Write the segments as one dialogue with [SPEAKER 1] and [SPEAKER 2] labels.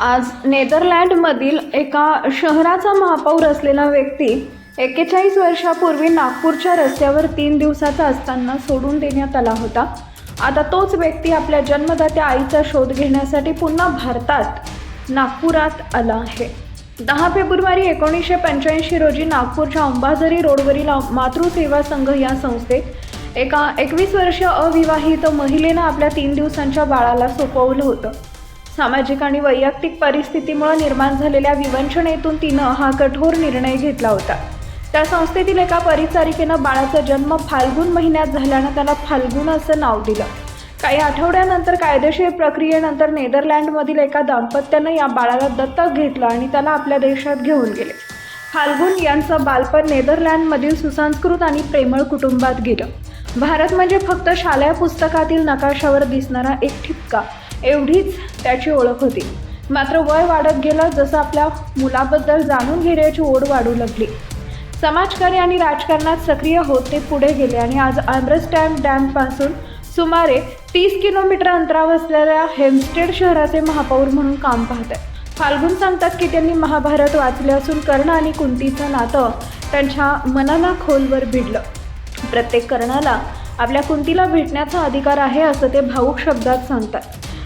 [SPEAKER 1] आज नेदरलँडमधील एका शहराचा महापौर असलेला व्यक्ती एक्केचाळीस वर्षापूर्वी नागपूरच्या रस्त्यावर तीन दिवसाचा असताना सोडून देण्यात आला होता. आता तोच व्यक्ती आपल्या जन्मदात्या आईचा शोध घेण्यासाठी पुन्हा भारतात नागपुरात आला आहे. दहा फेब्रुवारी एकोणीसशे पंच्याऐंशी रोजी नागपूरच्या अंबाझरी रोडवरील मातृसेवा संघ या संस्थेत एका एकवीस वर्ष अविवाहित महिलेनं आपल्या तीन दिवसांच्या बाळाला सोपवलं होतं. सामाजिक आणि वैयक्तिक परिस्थितीमुळे निर्माण झालेल्या विवंचनेतून तिनं हा कठोर निर्णय घेतला होता. त्या संस्थेतील एका परिचारिकेनं बाळाचा जन्म फाल्गुन महिन्यात झाल्यानं त्याला फाल्गुन असं नाव दिलं. काही आठवड्यानंतर कायदेशीर प्रक्रियेनंतर नेदरलँडमधील एका दाम्पत्यानं या बाळाला दत्तक घेतलं आणि त्याला आपल्या देशात घेऊन गेले. फाल्गुन यांचं बालपण नेदरलँडमधील सुसंस्कृत आणि प्रेमळ कुटुंबात गेलं. भारत म्हणजे फक्त शालेय पुस्तकातील नकाशावर दिसणारा एक ठिपका. एवढीच त्याची ओळख होती. मात्र वय वाढत गेलं जसं आपल्या मुलाबद्दल जाणून घेण्याची ओढ वाढू लागली. समाजकार्य आणि राजकारणात सक्रिय होत ते पुढे गेले आणि आज आम्रस्टॅम डॅमपासून सुमारे तीस किलोमीटर अंतरावर असलेल्या हेमस्टेड शहराचे महापौर म्हणून काम पाहत आहेत. फाल्गुन सांगतात की त्यांनी महाभारत वाचले असून कर्ण आणि कुंतीचं नातं त्यांच्या मनाला खोलवर भिडलं. प्रत्येक कर्णाला आपल्या कुंतीला भेटण्याचा अधिकार आहे असं ते भाऊक शब्दात सांगतात.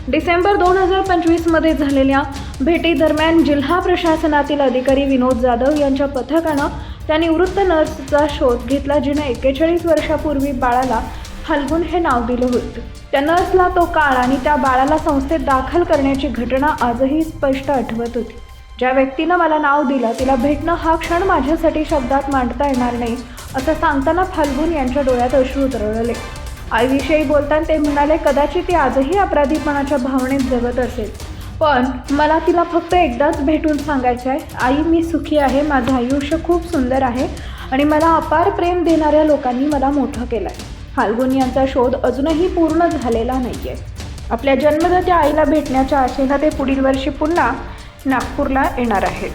[SPEAKER 1] डिसेंबर दोन हजार पंचवीसमध्ये झालेल्या भेटीदरम्यान जिल्हा प्रशासनातील अधिकारी विनोद जाधव यांच्या पथकानं त्या निवृत्त नर्सचा शोध घेतला जिने एक्केचाळीस वर्षापूर्वी बाळाला फाल्गुन हे नाव दिलं होतं. त्या नर्सला तो काळ आणि त्या बाळाला संस्थेत दाखल करण्याची घटना आजही स्पष्ट आठवत होती. ज्या व्यक्तीनं मला नाव दिलं तिला भेटणं हा क्षण माझ्यासाठी शब्दात मांडता येणार नाही असं सांगताना फाल्गुन यांच्या डोळ्यात अश्रू उतरवले आईविषयी बोलताना ते म्हणाले कदाचित ती आजही अपराधीपणाच्या भावनेत जगत असेल. पण मला तिला फक्त एकदाच भेटून सांगायचं आहे. आई मी सुखी आहे. माझं आयुष्य खूप सुंदर आहे आणि मला अपार प्रेम देणाऱ्या लोकांनी मला मोठं केलं आहे फाल्गुन यांचा शोध अजूनही पूर्ण झालेला नाही आहे आपल्या जन्मदात्या आईला भेटण्याच्या आशेनं ते पुढील वर्षी पुन्हा नागपूरला येणार आहेत.